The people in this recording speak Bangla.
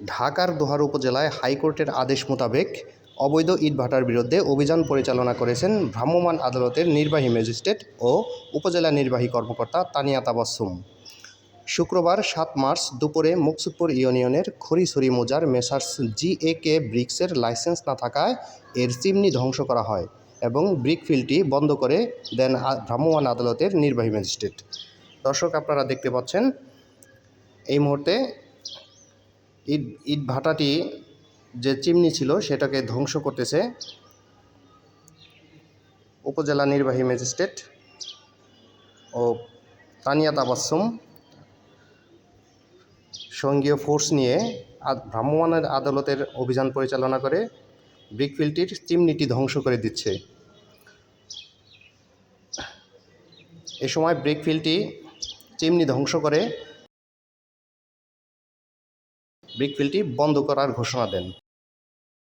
ঢাকার দোহার উপজেলায় হাইকোর্টের আদেশ মোতাবেক অবৈধ ইটভাটার বিরুদ্ধে অভিযান পরিচালনা করেছেন ভ্রাম্যমাণ আদালতের নির্বাহী ম্যাজিস্ট্রেট ও উপজেলা নির্বাহী কর্মকর্তা তানিয়া তাবাসসুম শুক্রবার সাত মার্চ দুপুরে মুকসুদপুর ইউনিয়নের খড়িছড়ি মোজার মেসার্স জি এ কে ব্রিক্সের লাইসেন্স না থাকায় এর চিমনি ধ্বংস করা হয় এবং ব্রিক ফিল্ডটি বন্ধ করে দেন ভ্রাম্যমাণ আদালতের নির্বাহী ম্যাজিস্ট্রেট। দর্শক, আপনারা দেখতে পাচ্ছেন, এই মুহূর্তে ইট ইট ভাটাটি যে চিমনি ছিল সেটাকে ধ্বংস করতেছে উপজেলা নির্বাহী ম্যাজিস্ট্রেট ও তানিয়া তাবাসসুম। সঙ্গীয় ফোর্স নিয়ে ভ্রাম্যমাণ আদালতের অভিযান পরিচালনা করে ব্রিকফিল্ডটির চিমনিটি ধ্বংস করে দিচ্ছে। এ সময় ব্রিকফিল্ডটি চিমনি ধ্বংস করে ব্রিকফিল্ডটি বন্ধ করার ঘোষণা দেন।